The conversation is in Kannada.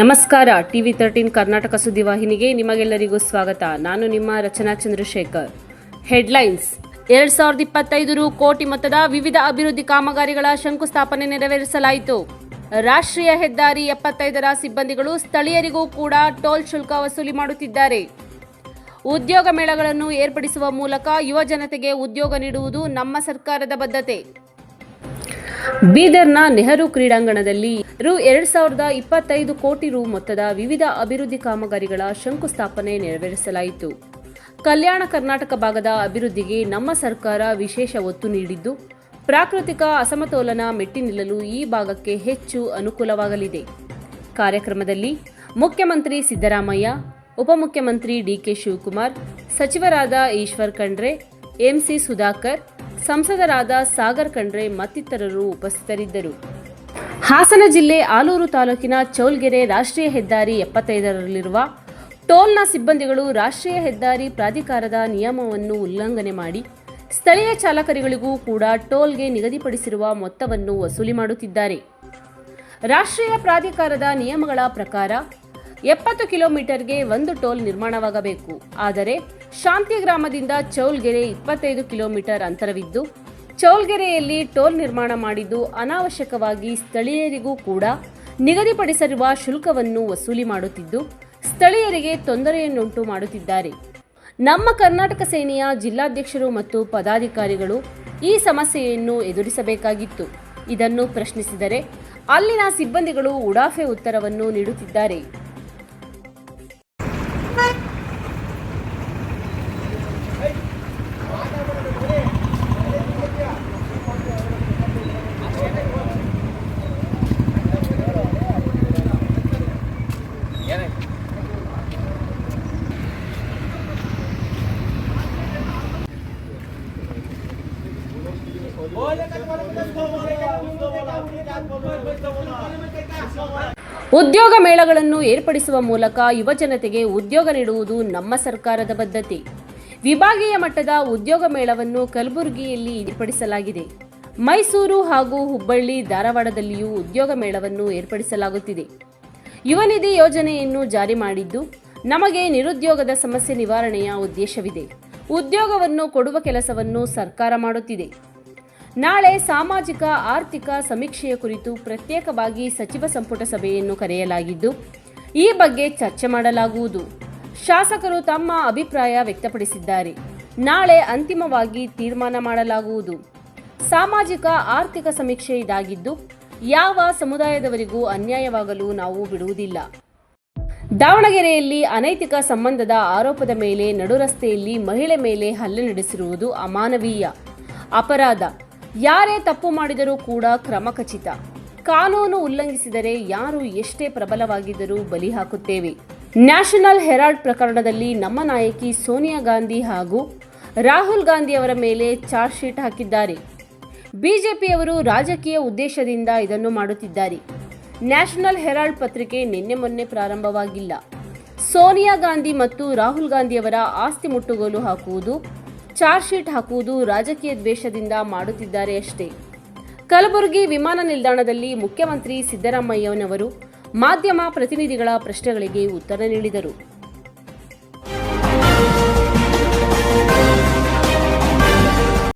ನಮಸ್ಕಾರ. ಟಿವಿ ತರ್ಟೀನ್ ಕರ್ನಾಟಕ ಸುದ್ದಿವಾಹಿನಿಗೆ ನಿಮಗೆಲ್ಲರಿಗೂ ಸ್ವಾಗತ. ನಾನು ನಿಮ್ಮ ರಚನಾ ಚಂದ್ರಶೇಖರ್. ಹೆಡ್ಲೈನ್ಸ್. ಎರಡ್ ಸಾವಿರದ ಇಪ್ಪತ್ತೈದು ರು ಕೋಟಿ ಮೊತ್ತದ ವಿವಿಧ ಅಭಿವೃದ್ಧಿ ಕಾಮಗಾರಿಗಳ ಶಂಕುಸ್ಥಾಪನೆ ನೆರವೇರಿಸಲಾಯಿತು. ರಾಷ್ಟ್ರೀಯ ಹೆದ್ದಾರಿ ಎಪ್ಪತ್ತೈದರ ಸಿಬ್ಬಂದಿಗಳು ಸ್ಥಳೀಯರಿಗೂ ಕೂಡ ಟೋಲ್ ಶುಲ್ಕ ವಸೂಲಿ ಮಾಡುತ್ತಿದ್ದಾರೆ. ಉದ್ಯೋಗ ಮೇಳಗಳನ್ನು ಏರ್ಪಡಿಸುವ ಮೂಲಕ ಯುವ ಜನತೆಗೆ ಉದ್ಯೋಗ ನೀಡುವುದು ನಮ್ಮ ಸರ್ಕಾರದ ಬದ್ಧತೆ. ಬೀದರ್ನ ನೆಹರು ಕ್ರೀಡಾಂಗಣದಲ್ಲಿ ರು ಎರಡ್ ಸಾವಿರದ ಇಪ್ಪತ್ತೈದು ಕೋಟಿ ರು ಮೊತ್ತದ ವಿವಿಧ ಅಭಿವೃದ್ಧಿ ಕಾಮಗಾರಿಗಳ ಶಂಕುಸ್ಥಾಪನೆ ನೆರವೇರಿಸಲಾಯಿತು. ಕಲ್ಯಾಣ ಕರ್ನಾಟಕ ಭಾಗದ ಅಭಿವೃದ್ಧಿಗೆ ನಮ್ಮ ಸರ್ಕಾರ ವಿಶೇಷ ಒತ್ತು ನೀಡಿದ್ದು, ಪ್ರಾಕೃತಿಕ ಅಸಮತೋಲನ ಮೆಟ್ಟಿ ನಿಲ್ಲಲು ಈ ಭಾಗಕ್ಕೆ ಹೆಚ್ಚು ಅನುಕೂಲವಾಗಲಿದೆ. ಕಾರ್ಯಕ್ರಮದಲ್ಲಿ ಮುಖ್ಯಮಂತ್ರಿ ಸಿದ್ದರಾಮಯ್ಯ, ಉಪಮುಖ್ಯಮಂತ್ರಿ ಡಿಕೆ ಶಿವಕುಮಾರ್, ಸಚಿವರಾದ ಈಶ್ವರ್ ಖಂಡ್ರೆ ಎಂಸಿ ಸುಧಾಕರ್ ಸಂಸದರಾದ ಸಾಗರ್ ಖಂಡ್ರೆ ಮತ್ತಿತರರು ಉಪಸ್ಥಿತರಿದ್ದರು. ಹಾಸನ ಜಿಲ್ಲೆ ಆಲೂರು ತಾಲೂಕಿನ ಚೌಲ್ಗೆರೆ ರಾಷ್ಟ್ರೀಯ ಹೆದ್ದಾರಿ ಎಪ್ಪತ್ತೈದರಲ್ಲಿರುವ ಟೋಲ್ನ ಸಿಬ್ಬಂದಿಗಳು ರಾಷ್ಟ್ರೀಯ ಹೆದ್ದಾರಿ ಪ್ರಾಧಿಕಾರದ ನಿಯಮವನ್ನು ಉಲ್ಲಂಘನೆ ಮಾಡಿ ಸ್ಥಳೀಯ ಚಾಲಕರಿಗಳಿಗೂ ಕೂಡ ಟೋಲ್ಗೆ ನಿಗದಿಪಡಿಸಿರುವ ಮೊತ್ತವನ್ನು ವಸೂಲಿ ಮಾಡುತ್ತಿದ್ದಾರೆ. ರಾಷ್ಟ್ರೀಯ ಪ್ರಾಧಿಕಾರದ ನಿಯಮಗಳ ಪ್ರಕಾರ ಎಪ್ಪತ್ತು ಕಿಲೋಮೀಟರ್ಗೆ ಒಂದು ಟೋಲ್ ನಿರ್ಮಾಣವಾಗಬೇಕು. ಆದರೆ ಶಾಂತಿ ಗ್ರಾಮದಿಂದ ಚೌಲ್ಗೆರೆ ಇಪ್ಪತ್ತೈದು ಕಿಲೋಮೀಟರ್ ಅಂತರವಿದ್ದು, ಚೌಲ್ಗೆರೆಯಲ್ಲಿ ಟೋಲ್ ನಿರ್ಮಾಣ ಮಾಡಿದ್ದು ಅನಾವಶ್ಯಕವಾಗಿ ಸ್ಥಳೀಯರಿಗೂ ಕೂಡ ನಿಗದಿಪಡಿಸಿರುವ ಶುಲ್ಕವನ್ನು ವಸೂಲಿ ಮಾಡುತ್ತಿದ್ದು, ಸ್ಥಳೀಯರಿಗೆ ತೊಂದರೆಯನ್ನುಂಟು ಮಾಡುತ್ತಿದ್ದಾರೆ. ನಮ್ಮ ಕರ್ನಾಟಕ ಸೇನೆಯ ಜಿಲ್ಲಾಧ್ಯಕ್ಷರು ಮತ್ತು ಪದಾಧಿಕಾರಿಗಳು ಈ ಸಮಸ್ಯೆಯನ್ನು ಎದುರಿಸಬೇಕಾಗಿತ್ತು. ಇದನ್ನು ಪ್ರಶ್ನಿಸಿದರೆ ಅಲ್ಲಿನ ಸಿಬ್ಬಂದಿಗಳು ಉಡಾಫೆ ಉತ್ತರವನ್ನು ನೀಡುತ್ತಿದ್ದಾರೆ. ಉದ್ಯೋಗ ಮೇಳಗಳನ್ನು ಏರ್ಪಡಿಸುವ ಮೂಲಕ ಯುವಜನತೆಗೆ ಉದ್ಯೋಗ ನೀಡುವುದು ನಮ್ಮ ಸರ್ಕಾರದ ಬದ್ಧತೆ. ವಿಭಾಗೀಯ ಮಟ್ಟದ ಉದ್ಯೋಗ ಮೇಳವನ್ನು ಕಲಬುರಗಿಯಲ್ಲಿ ಏರ್ಪಡಿಸಲಾಗಿದೆ. ಮೈಸೂರು ಹಾಗೂ ಹುಬ್ಬಳ್ಳಿ ಧಾರವಾಡದಲ್ಲಿಯೂ ಉದ್ಯೋಗ ಮೇಳವನ್ನು ಏರ್ಪಡಿಸಲಾಗುತ್ತಿದೆ. ಯುವ ನಿಧಿ ಯೋಜನೆಯನ್ನು ಜಾರಿ ಮಾಡಿದ್ದು, ನಮಗೆ ನಿರುದ್ಯೋಗದ ಸಮಸ್ಯೆ ನಿವಾರಣೆಯ ಉದ್ದೇಶವಿದೆ. ಉದ್ಯೋಗವನ್ನು ಕೊಡುವ ಕೆಲಸವನ್ನು ಸರ್ಕಾರ ಮಾಡುತ್ತಿದೆ. ನಾಳೆ ಸಾಮಾಜಿಕ, ಆರ್ಥಿಕ ಸಮೀಕ್ಷೆಯ ಕುರಿತು ಪ್ರತ್ಯೇಕವಾಗಿ ಸಚಿವ ಸಂಪುಟ ಸಭೆಯನ್ನು ಕರೆಯಲಾಗಿದ್ದು, ಈ ಬಗ್ಗೆ ಚರ್ಚೆ ಮಾಡಲಾಗುವುದು. ಶಾಸಕರು ತಮ್ಮ ಅಭಿಪ್ರಾಯ ವ್ಯಕ್ತಪಡಿಸಿದ್ದಾರೆ. ನಾಳೆ ಅಂತಿಮವಾಗಿ ತೀರ್ಮಾನ ಮಾಡಲಾಗುವುದು. ಸಾಮಾಜಿಕ, ಆರ್ಥಿಕ ಸಮೀಕ್ಷೆ ಇದಾಗಿದ್ದು, ಯಾವ ಸಮುದಾಯದವರಿಗೂ ಅನ್ಯಾಯವಾಗಲು ನಾವು ಬಿಡುವುದಿಲ್ಲ. ದಾವಣಗೆರೆಯಲ್ಲಿ ಅನೈತಿಕ ಸಂಬಂಧದ ಆರೋಪದ ಮೇಲೆ ನಡುರಸ್ತೆಯಲ್ಲಿ ಮಹಿಳೆ ಮೇಲೆ ಹಲ್ಲೆ ನಡೆಸಿರುವುದು ಅಮಾನವೀಯ. ಅಪರಾಧ. ಯಾರೇ ತಪ್ಪು ಮಾಡಿದರೂ ಕೂಡ ಕ್ರಮ ಖಚಿತ. ಕಾನೂನು ಉಲ್ಲಂಘಿಸಿದರೆ ಯಾರು ಎಷ್ಟೇ ಪ್ರಬಲವಾಗಿದ್ದರೂ ಬಲಿ ಹಾಕುತ್ತೇವೆ. ನ್ಯಾಷನಲ್ ಹೆರಾಲ್ಡ್ ಪ್ರಕರಣದಲ್ಲಿ ನಮ್ಮ ನಾಯಕಿ ಸೋನಿಯಾ ಗಾಂಧಿ ಹಾಗೂ ರಾಹುಲ್ ಗಾಂಧಿ ಅವರ ಮೇಲೆ ಚಾರ್ಜ್ ಶೀಟ್ ಹಾಕಿದ್ದಾರೆ. ಬಿಜೆಪಿಯವರು ರಾಜಕೀಯ ಉದ್ದೇಶದಿಂದ ಇದನ್ನು ಮಾಡುತ್ತಿದ್ದಾರೆ. ನ್ಯಾಷನಲ್ ಹೆರಾಲ್ಡ್ ಪತ್ರಿಕೆ ನಿನ್ನೆ ಮೊನ್ನೆ ಪ್ರಾರಂಭವಾಗಿಲ್ಲ. ಸೋನಿಯಾ ಗಾಂಧಿ ಮತ್ತು ರಾಹುಲ್ ಗಾಂಧಿಯವರ ಆಸ್ತಿ ಮುಟ್ಟುಗೋಲು ಹಾಕುವುದು ಚಾರ್ಜ್ ಶೀಟ್ ಹಾಕುವುದು ರಾಜಕೀಯ ದ್ವೇಷದಿಂದ ಮಾಡುತ್ತಿದ್ದಾರೆ ಅಷ್ಟೇ. ಕಲಬುರಗಿ ವಿಮಾನ ನಿಲ್ದಾಣದಲ್ಲಿ ಮುಖ್ಯಮಂತ್ರಿ ಸಿದ್ದರಾಮಯ್ಯನವರು ಮಾಧ್ಯಮ ಪ್ರತಿನಿಧಿಗಳ ಪ್ರಶ್ನೆಗಳಿಗೆ ಉತ್ತರ ನೀಡಿದರು.